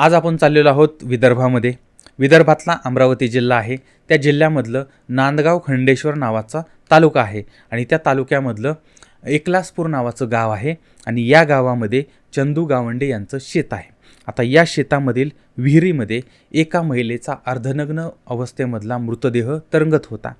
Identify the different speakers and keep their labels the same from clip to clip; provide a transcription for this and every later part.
Speaker 1: आज आपण चाललेलो आहोत विदर्भामध्ये. विदर्भातला अमरावती जिल्हा आहे. त्या जिल्ह्यामधलं नांदगाव खंडेश्वर नावाचा तालुका आहे आणि त्या तालुक्यामधलं एकलासपूर नावाचं गाव आहे आणि या गावामध्ये चंदू गावंडे यांचं शेत आहे. आता या शेतामधील विहिरीमध्ये एका महिलेचा अर्धनग्न अवस्थेमधला मृतदेह तरंगत होता.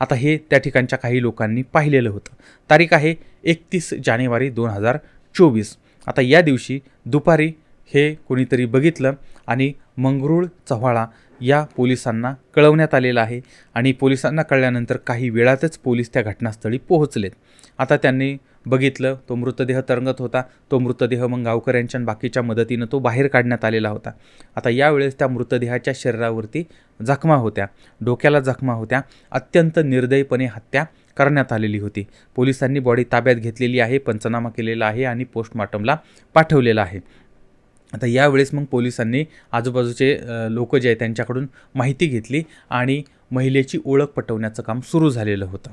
Speaker 1: आता हे त्या ठिकाणच्या काही लोकांनी पाहिलेलं होतं. तारीख आहे एकतीस जानेवारी दोन हजार चोवीस. आता या दिवशी दुपारी हे कोणीतरी बघितलं आणि मंगरूळ चव्हाळा या पोलिसांना कळवण्यात आलेलं आहे आणि पोलिसांना कळल्यानंतर काही वेळातच पोलीस त्या घटनास्थळी पोहोचलेत. आता त्यांनी बघितलं तो मृतदेह तरंगत होता. तो मृतदेह मग गावकऱ्यांच्या आणि बाकीच्या मदतीनं तो बाहेर काढण्यात आलेला होता. आता यावेळेस त्या मृतदेहाच्या शरीरावरती जखमा होत्या. डोक्याला जखमा होत्या. अत्यंत निर्दयीपणे हत्या करण्यात आलेली होती. पोलिसांनी बॉडी ताब्यात घेतलेली आहे पंचनामा केलेला आहे आणि पोस्टमॉर्टमला पाठवलेला आहे. आता यावेळेस मग पोलिसांनी आजूबाजूचे लोक जे आहेत त्यांच्याकडून माहिती घेतली आणि महिलेची ओळख पटवण्याचं काम सुरू झालेलं होतं.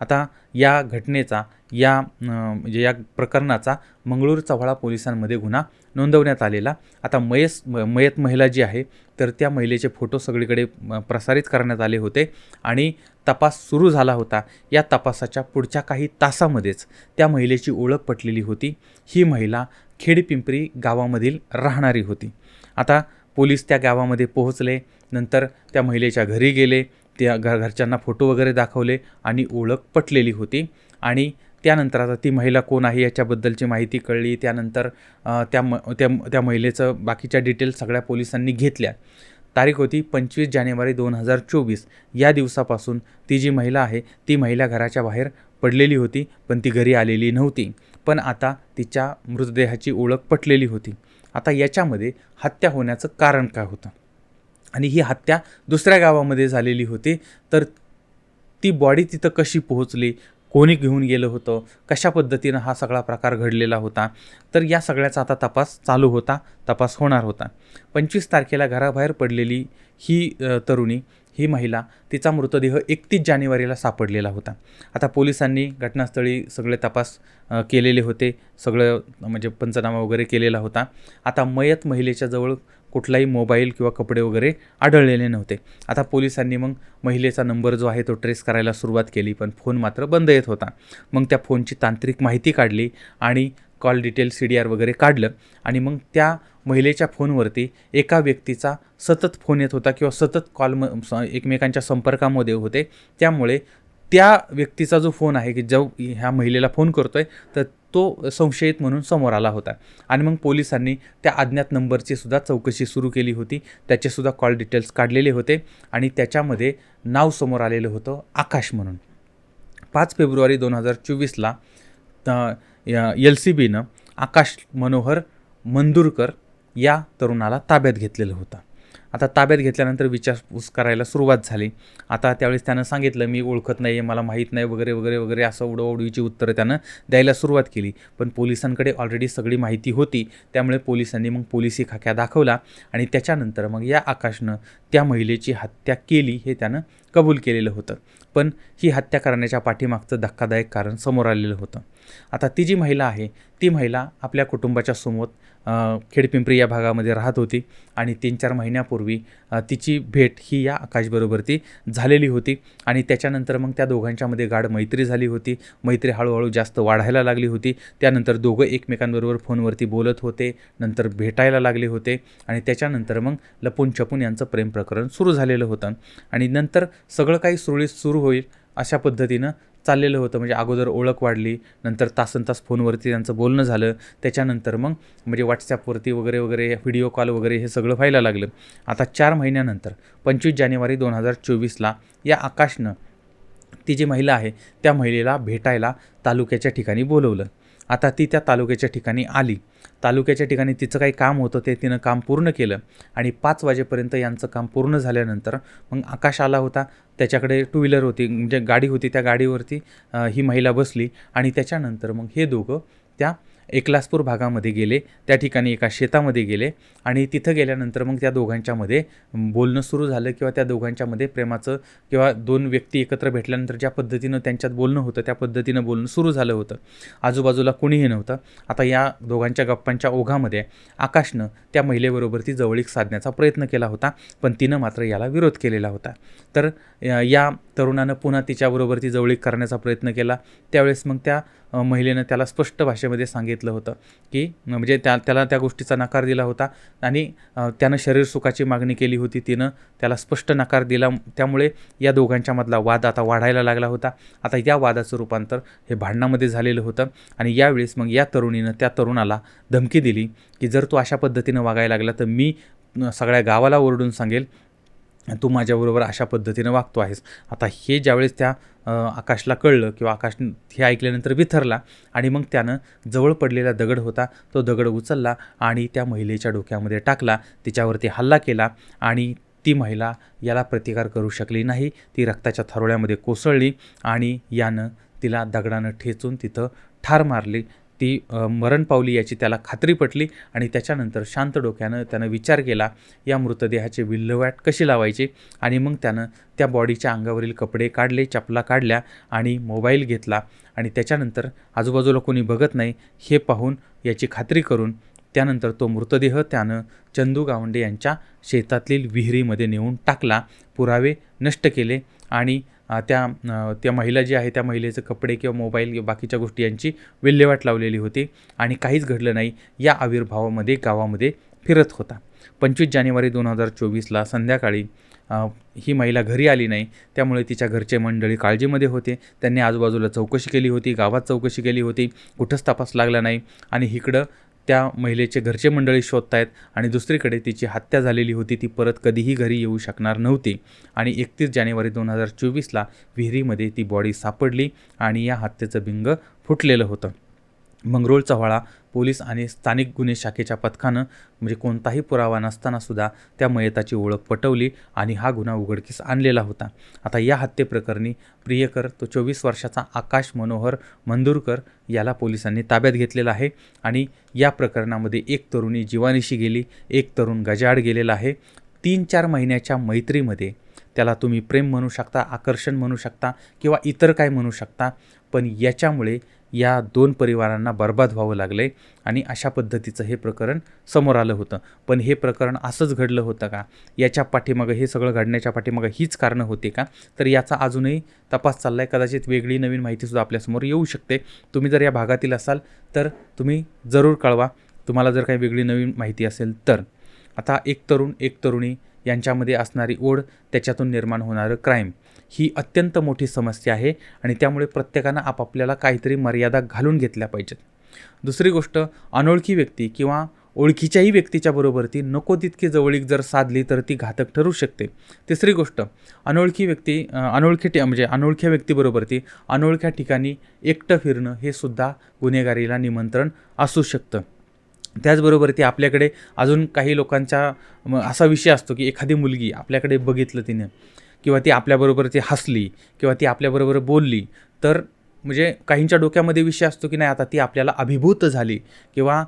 Speaker 1: आता या घटनेचा या म्हणजे या प्रकरणाचा मंगळूर चव्हाळा पोलिसांमध्ये गुन्हा नोंदवण्यात आलेला. आता मयस मयत महिला जी आहे तर त्या महिलेचे फोटो सगळीकडे प्रसारित करण्यात आले होते आणि तपास सुरू झाला होता. या तपासाच्या पुढच्या काही तासामध्येच त्या महिलेची ओळख पटलेली होती. ही महिला खेडपिंपरी गावामधील राहणारी होती. आता पोलीस त्या गावामध्ये पोहोचले. नंतर त्या महिलेच्या घरी गेले. त्या घ घरच्यांना फोटो वगैरे दाखवले आणि ओळख पटलेली होती. आणि त्यानंतर आता ती महिला कोण आहे याच्याबद्दलची माहिती कळली. त्यानंतर त्या म त्या त्या महिलेचं बाकीच्या डिटेल्स सगळ्या पोलिसांनी घेतल्या. तारीख होती पंचवीस जानेवारी दोन हजार चोवीस. या दिवसापासून ती जी महिला आहे ती महिला घराच्या बाहेर पडलेली होती पण ती घरी आलेली नव्हती. पण आता तिच्या मृतदेहाची ओळख पटलेली होती. आता याच्यामध्ये हत्या होण्याचं कारण काय होतं? आणि ही हत्या दुसऱ्या गावामध्ये झालेली होती तर ती बॉडी तिथं कशी पोहोचली? कोणी घेऊन गेलं होतं? कशा पद्धतीनं हा सगळा प्रकार घडलेला होता? तर या सगळ्याचा आता तपास चालू होता तपास होणार होता. पंचवीस तारखेला घराबाहेर पडलेली ही तरुणी ही महिला तिचा मृतदेह एकतीस जानेवारीला सापडलेला होता. आता पोलिसांनी घटनास्थळी सगळे तपास केलेले होते सगळं म्हणजे पंचनामा वगैरे केलेला होता. आता मयत महिलेच्या जवळ कुठलाही मोबाईल किंवा कपडे वगैरे आढळलेले नव्हते. आता पोलिसांनी मग महिलेचा नंबर जो आहे तो ट्रेस करायला सुरुवात केली पण फोन मात्र बंद येत होता. मग त्या फोनची तांत्रिक माहिती काढली आणि call detail C D R वगैरे काढलं आणि मग त्या महिलेच्या फोनवरती एका व्यक्तीचा सतत फोन येत होता किंवा सतत कॉल म स- एकमेकांच्या संपर्कामध्ये होते. त्यामुळे त्या व्यक्तीचा जो फोन आहे की जो ह्या महिलेला फोन करतो आहे तर तो संशयित म्हणून समोर आला होता. आणि मग पोलिसांनी त्या अज्ञात नंबरची सुद्धा चौकशी सुरू केली होती. त्याचेसुद्धा कॉल डिटेल्स काढलेले होते आणि त्याच्यामध्ये नाव समोर आलेलं होतं आकाश म्हणून. पाच फेब्रुवारी दोन हजार चोवीसला एल सी बीनं आकाश मनोहर मंदुरकर या तरुणाला ताब्यात घेतलेलं होतं. आता ताब्यात घेतल्यानंतर विचारपूस करायला सुरुवात झाली. आता त्यावेळेस त्यानं सांगितलं मी ओळखत नाही आहे मला माहीत नाही वगैरे वगैरे वगैरे असं उडवडीची उत्तरं त्यानं द्यायला सुरुवात केली. पण पोलिसांकडे ऑलरेडी सगळी माहिती होती. त्यामुळे पोलिसांनी मग पोलिसी खाक्या दाखवला आणि त्याच्यानंतर मग या आकाशनं त्या महिलेची हत्या केली हे त्यानं कबूल केलेलं होतं. पण ही हत्या करण्याच्या पाठीमागचं धक्कादायक कारण समोर आलेलं होतं. आता ती जी महिला आहे ती महिला आपल्या कुटुंबाच्या समोर खेडपिंपरी या भागामध्ये राहत होती आणि तीन चार महिन्यापूर्वी तिची भेट ही या आकाशबरोबर ती झालेली होती आणि त्याच्यानंतर मग त्या दोघांच्यामध्ये गाढ मैत्री झाली होती. मैत्री हळूहळू जास्त वाढायला लागली होती. त्यानंतर दोघं एकमेकांबरोबर फोनवरती बोलत होते नंतर भेटायला लागले होते आणि त्याच्यानंतर मग लपून छपून यांचं प्रेम प्रकरण सुरू झालेलं होतं. आणि नंतर सगळं काही सुरळीत सुरू होईल अशा पद्धतीनं चाललेलं होतं. म्हणजे अगोदर ओळख वाढली नंतर तासन तास फोनवरती त्यांचं बोलणं झालं. त्याच्यानंतर मग म्हणजे व्हॉट्सॲपवरती वगैरे वगैरे व्हिडिओ कॉल वगैरे हे सगळं व्हायला लागलं. आता चार महिन्यानंतर पंचवीस जानेवारी दोन हजार चोवीसला या आकाशनं ती जी महिला आहे त्या महिलेला भेटायला तालुक्याच्या ठिकाणी बोलवलं. आता ती त्या तालुक्याच्या ठिकाणी आली. तालुक्याच्या ठिकाणी तिचं काही काम होतं ते तिनं काम पूर्ण केलं आणि पाच वाजेपर्यंत यांचं काम पूर्ण झाल्यानंतर मग आकाश आला होता. त्याच्याकडे टू व्हीलर होती म्हणजे गाडी होती त्या गाडीवरती ही महिला बसली आणि त्याच्यानंतर मग हे दोघं त्या एकलासपूर भागामध्ये गेले त्या ठिकाणी एका शेतामध्ये गेले आणि तिथं गेल्यानंतर मग त्या दोघांच्यामध्ये बोलणं सुरू झालं किंवा त्या दोघांच्यामध्ये प्रेमाचं किंवा दोन व्यक्ती एकत्र भेटल्यानंतर ज्या पद्धतीनं त्यांच्यात बोलणं होतं त्या पद्धतीनं बोलणं सुरू झालं होतं. आजूबाजूला कुणीही नव्हतं. आता या दोघांच्या गप्पांच्या ओघामध्ये आकाशनं त्या महिलेबरोबर ती जवळीक साधण्याचा प्रयत्न केला होता पण तिनं मात्र याला विरोध केलेला होता. तर या तरुणानं पुन्हा तिच्याबरोबर ती जवळीक करण्याचा प्रयत्न केला. त्यावेळेस मग त्या महिलेनं त्याला स्पष्ट भाषेमध्ये सांगितलं होतं की म्हणजे त्या त्याला त्या गोष्टीचा नकार दिला होता आणि त्यानं शरीर सुखाची मागणी केली होती. तिनं त्याला स्पष्ट नकार दिला. त्यामुळे या दोघांच्यामधला वाद आता वाढायला लागला होता. आता या वादाचं रूपांतर हे भांडणामध्ये झालेलं होतं आणि यावेळेस मग या तरुणीनं त्या तरुणाला धमकी दिली की जर तू अशा पद्धतीनं वागायला लागला तर मी सगळ्या गावाला ओरडून सांगेल. तू माझ्याबरोबर अशा पद्धतीनं वागतो आहेस. आता हे ज्यावेळेस त्या आकाशला कळलं किंवा आकाश हे ऐकल्यानंतर विथरला आणि मग त्यानं जवळ पडलेला दगड होता तो दगड उचलला आणि त्या महिलेच्या डोक्यामध्ये टाकला तिच्यावरती हल्ला केला आणि ती महिला याला प्रतिकार करू शकली नाही. ती रक्ताच्या थरोळ्यामध्ये कोसळली आणि यानं तिला दगडानं ठेचून तिथं ठार मारली. ती मरण पावली याची त्याला खात्री पटली आणि त्याच्यानंतर शांत डोक्यानं त्यानं विचार केला या मृतदेहाची विल्हेवाट कशी लावायची? आणि मग त्यानं त्या बॉडीच्या अंगावरील कपडे काढले चपला काढल्या आणि मोबाईल घेतला. आणि त्याच्यानंतर आजूबाजूला कोणी बघत नाही हे पाहून याची खात्री करून त्यानंतर तो मृतदेह त्यानं चंदू गावंडे यांच्या शेतातील विहिरीमध्ये नेऊन टाकला पुरावे नष्ट केले आणि त्या त्या महिला जी आहे त्या महिलेचं कपडे किंवा मोबाईल किंवा बाकीच्या गोष्टी यांची विल्हेवाट लावलेली होती आणि काहीच घडलं नाही या आविर्भावामध्ये गावामध्ये फिरत होता. पंचवीस जानेवारी दोन हजार चोवीसला संध्याकाळी ही महिला घरी आली नाही त्यामुळे तिच्या घरचे मंडळी काळजीमध्ये होते. त्यांनी आजूबाजूला चौकशी केली होती गावात चौकशी केली होती कुठंच तपास लागला नाही आणि इकडं त्या महिलेचे घरचे मंडळी शोधतायत आणि दुसरीकडे तिची हत्या झालेली होती ती परत कधीही घरी येऊ शकणार नव्हती. आणि एकतीस जानेवारी दोन हजार चोवीसला विहिरीमध्ये ती बॉडी सापडली आणि या हत्येचं बिंग फुटलेलं होतं. मंगरोळ चव्हाळा पोलीस आणि स्थानिक गुन्हे शाखेच्या पथकानं म्हणजे कोणताही पुरावा नसतानासुद्धा त्या मयताची ओळख पटवली आणि हा गुन्हा उघडकीस आणलेला होता. आता या हत्येप्रकरणी प्रियकर तो चोवीस वर्षाचा आकाश मनोहर मंदुरकर याला पोलिसांनी ताब्यात घेतलेला आहे आणि या प्रकरणामध्ये एक तरुणी जीवानिशी गेली एक तरुण गजाड गेलेला आहे. तीन चार महिन्याच्या मैत्रीमध्ये त्याला तुम्ही प्रेम म्हणू शकता आकर्षण म्हणू शकता किंवा इतर काय म्हणू शकता पण याच्यामुळे या दोन परिवारांना बर्बाद व्हावं लागलं आहे आणि अशा पद्धतीचं हे प्रकरण समोर आलं होतं. पण हे प्रकरण असंच घडलं होतं का? याच्या पाठीमागं हे सगळं घडण्याच्या पाठीमागं हीच कारणं होती का? तर याचा अजूनही तपास चालला आहे कदाचित वेगळी नवीन माहितीसुद्धा आपल्यासमोर येऊ शकते. तुम्ही जर या भागातील असाल तर तुम्ही जरूर कळवा. तुम्हाला जर काही वेगळी नवीन माहिती असेल तर. आता एक तरुण एक तरुणी यांच्यामध्ये असणारी ओढ त्याच्यातून निर्माण होणारं क्राईम ही अत्यंत मोठी समस्या आहे आणि त्यामुळे प्रत्येकानं आपापल्याला काहीतरी मर्यादा घालून घेतल्या पाहिजेत. दुसरी गोष्ट अनोळखी व्यक्ती किंवा ओळखीच्याही व्यक्तीच्या बरोबर ती नको तितकी जवळीक जर साधली तर ती घातक ठरू शकते. तिसरी गोष्ट अनोळखी व्यक्ती अनोळखी टी म्हणजे अनोळख्या व्यक्तीबरोबर ती अनोळख्या ठिकाणी एकटं फिरणं हे सुद्धा गुन्हेगारीला निमंत्रण असू शकतं. त्याचबरोबर ती आपल्याकडे अजून काही लोकांचा असा विषय असतो की एखादी मुलगी आपल्याकडे बघितलं तिने किंवा ती आपल्याबरोबर ती हसली किंवा ती आपल्याबरोबर बोलली तर म्हणजे काहींच्या डोक्यामध्ये विषय असतो की नाही आता ती आपल्याला अभिभूत झाली किंवा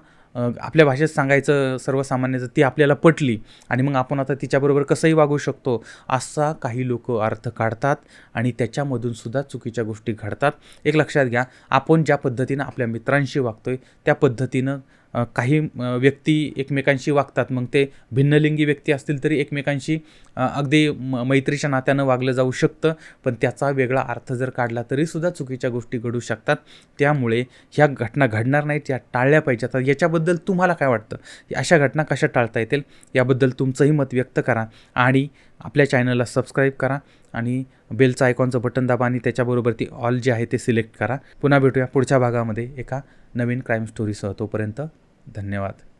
Speaker 1: आपल्या भाषेत सांगायचं सर्वसामान्याचं ती आपल्याला पटली आणि मग आपण आता तिच्याबरोबर कसंही वागू शकतो असा काही लोक अर्थ काढतात आणि त्याच्यामधून सुद्धा चुकीच्या गोष्टी घडतात. एक लक्षात घ्या आपण ज्या पद्धतीनं आपल्या मित्रांशी वागतोय त्या पद्धतीनं काही व्यक्ती एकमेकांशी वागतात. मग ते भिन्नलिंगी व्यक्ती असतील तरी एकमेकांशी अगदी म मैत्रीच्या नात्यानं वागलं जाऊ शकतं. पण त्याचा वेगळा अर्थ जर काढला तरीसुद्धा चुकीच्या गोष्टी घडू शकतात. त्यामुळे ह्या घटना घडणार नाहीत या टाळल्या पाहिजेत. आता याच्याबद्दल तुम्हाला काय वाटतं? अशा घटना कशा टाळता येतील? याबद्दल तुमचंही मत व्यक्त करा आणि आपल्या चॅनलला सबस्क्राईब करा आणि बेलचं आयकॉनचं बटन दाबा आणि त्याच्याबरोबर ती ऑल जे आहे ते सिलेक्ट करा. पुन्हा भेटूया पुढच्या भागामध्ये एका नवीन क्राईम स्टोरीसह तोपर्यंत धन्यवाद.